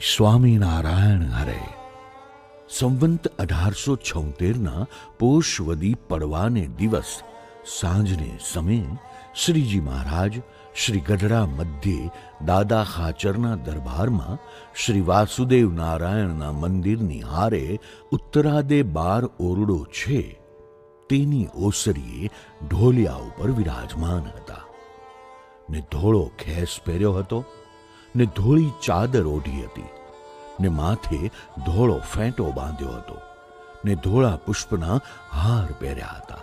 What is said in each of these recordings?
સ્વામિનારાયણ હરે. સંવંત અઢારસો છોતેરના પોષવદી પડવાને દિવસ સાંજને સમયે શ્રીજી મહારાજ શ્રી ગઢડા મધ્યે દાદા ખાચરના દરબારમાં શ્રી વાસુદેવ નારાયણના મંદિરની હારે ઉત્તરાદે બાર ઓરડો છે. તેની ઓસરીએ ઢોલિયા ઉપર વિરાજમાન હતા. ને ધોળો ખેસ પહેર્યો હતો. ને ધોળી ચાદર ઓઢી હતી ને માથે ધોળો ફેંટો બાંધ્યો હતો ને ધોળા પુષ્પના હાર પહેર્યા હતા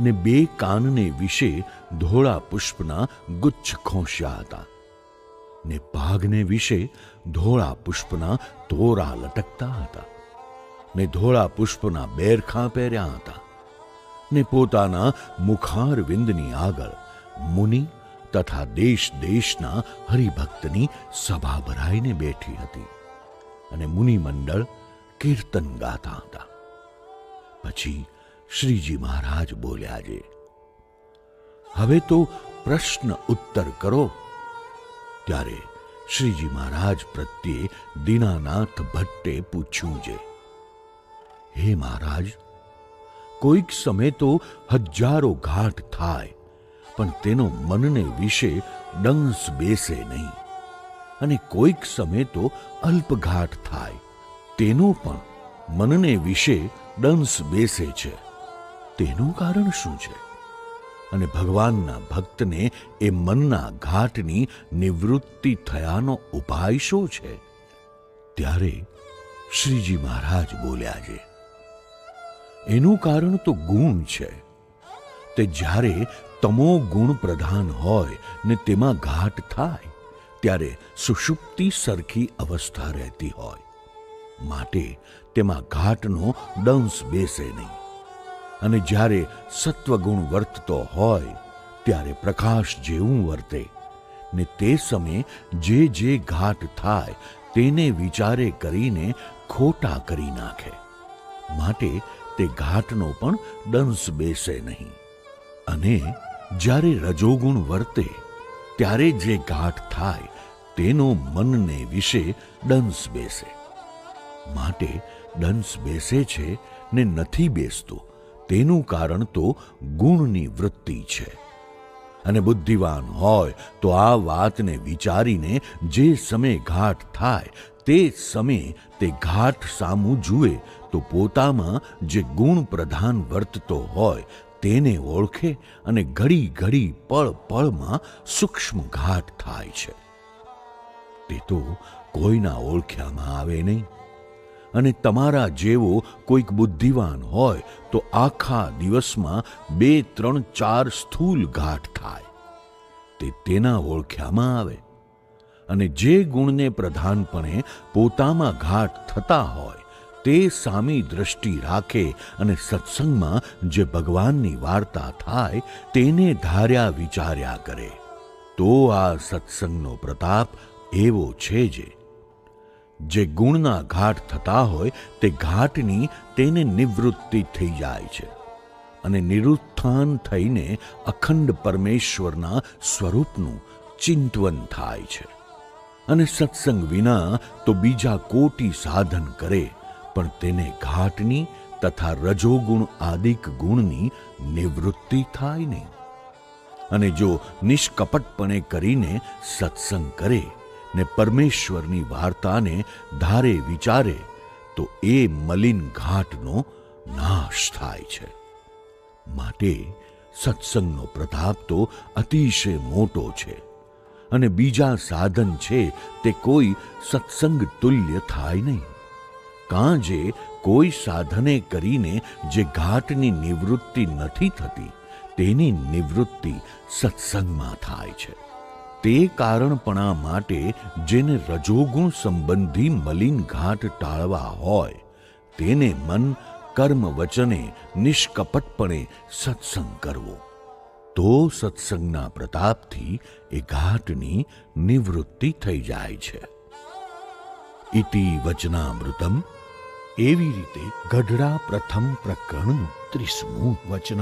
ને બે કાનને વિશે ધોળા પુષ્પના ગુચ્છ ખોંશ્યા હતા ને ભાગને વિશે ધોળા પુષ્પના તોરા લટકતા હતા ને ધોળા પુષ્પના બેરખા પહેર્યા હતા ને પોતાના મુખાર વિંદની આગળ મુનિ તથા દેશ દેશના હરિભક્તની સભા ભરાઈને બેઠી હતી અને મુનિમંડળ કીર્તન ગાતા હતા. પછી શ્રીજી મહારાજ બોલ્યા છે હવે તો પ્રશ્ન ઉત્તર કરો. ત્યારે શ્રીજી મહારાજ પ્રત્યે દીનાનાથ ભટ્ટે પૂછ્યું છે હે મહારાજ, કોઈક સમય તો હજારો ઘાટ થાય પણ તેનો મનને વિશે ડંસ બેસે નહીં. અને કોઈક સમય તો અલ્પઘાટ થાય. તેનો પણ મનને વિશે ડંસ બેસે છે. તેનું કારણ શું છે? અને ભગવાનના ભક્તને એ મનના ઘાટની નિવૃત્તિ થયાનો ઉપાય શું છે? ત્યારે શ્રીજી મહારાજ બોલ્યા છે, એનું કારણ તો ગુણ છે. તે જ્યારે તમો ગુણ પ્રધાન હોય ને તેમાં ઘાટ થાય, ત્યારે સુષુપ્તિ સરખી અવસ્થા રહેતી હોય. માટે તેમાં ઘાટનો દંશ બેસે નહીં. અને જ્યારે સત્વગુણ વર્તતો હોય, ત્યારે પ્રકાશ જેવું વર્તે ને તે સમયે જે જે ઘાટ થાય, તેને વિચારે કરીને ખોટા કરી નાખે. માટે તે ઘાટનો પણ દંશ બેસે નહીં. અને જ્યારે રજોગુણ વર્તે, ત્યારે જે ગાંઠ થાય, તેનો મનને વિશે દંશ બેસે. માટે દંશ બેસે છે ને નથી બેસતો, તેનું કારણ તો ગુણની વૃત્તિ છે. અને બુદ્ધિવાન હોય, તો આ વાતને વિચારીને જે સમય ઘાટ થાય, તે સમયે તે ઘાટ સામું જુએ, તો પોતામાં જે ગુણ પ્રધાન વર્તતો હોય તેને ઓળખે અને ઘડી ઘડી પળ પળમાં સૂક્ષ્મ ઘાટ થાય છે. તે તો કોઈના ઓળખ્યામાં આવે નહીં. અને તમારા જેવો કોઈક બુદ્ધિવાન હોય તો આખા દિવસમાં બે, ત્રણ, ચાર સ્થૂલ ઘાટ થાય. તે તેના ઓળખ્યામાં આવે. અને જે ગુણને પ્રધાનપણે પોતામાં ઘાટ થતા હોય તે સામી દ્રષ્ટિ રાખે અને સત્સંગમાં જે ભગવાનની વાર્તા થાય, તેને ધાર્યા વિચાર્યા કરે. તો આ સત્સંગનો પ્રતાપ એવો છે જે જે ગુણના ઘાટ થતા હોય, તે ઘાટની તેને નિવૃત્તિ થઈ જાય છે અને નિરુત્થાન થઈને અખંડ પરમેશ્વરના સ્વરૂપનું ચિંતવન થાય છે. અને સત્સંગ વિના તો બીજા કોટી સાધન કરે પણ તેને ઘાટની તથા રજોગુણ આદિક ગુણની નિવૃત્તિ થાય નહીં. અને જો નિષ્કપટપણે કરીને સત્સંગ કરે ને પરમેશ્વરની વાર્તાને ધારે વિચારે, તો એ મલિન ઘાટનો નાશ થાય છે. માટે સત્સંગનો પ્રતાપ તો અતિશય મોટો છે અને બીજા સાધન છે તે કોઈ સત્સંગ તુલ્ય થાય નહીં. કાં જે કોઈ સાધને કરીને જે ઘાટની નિવૃત્તિ નથી થતી, તેની નિવૃત્તિ સત્સંગમાં થાય છે. તે કારણપણા માટે જેને રજોગુણ સંબંધી મલિન ઘાટ ટાળવા હોય, તેને મન કર્મ વચને નિષ્કપટપણે સત્સંગ કરવો. તો સત્સંગના પ્રતાપથી એ ઘાટની નિવૃત્તિ થઈ જાય છે. ઇતિ વચનામૃતમ એવી રીતે ગઢડા પ્રથમ પ્રકરણનું ત્રીસમું વચના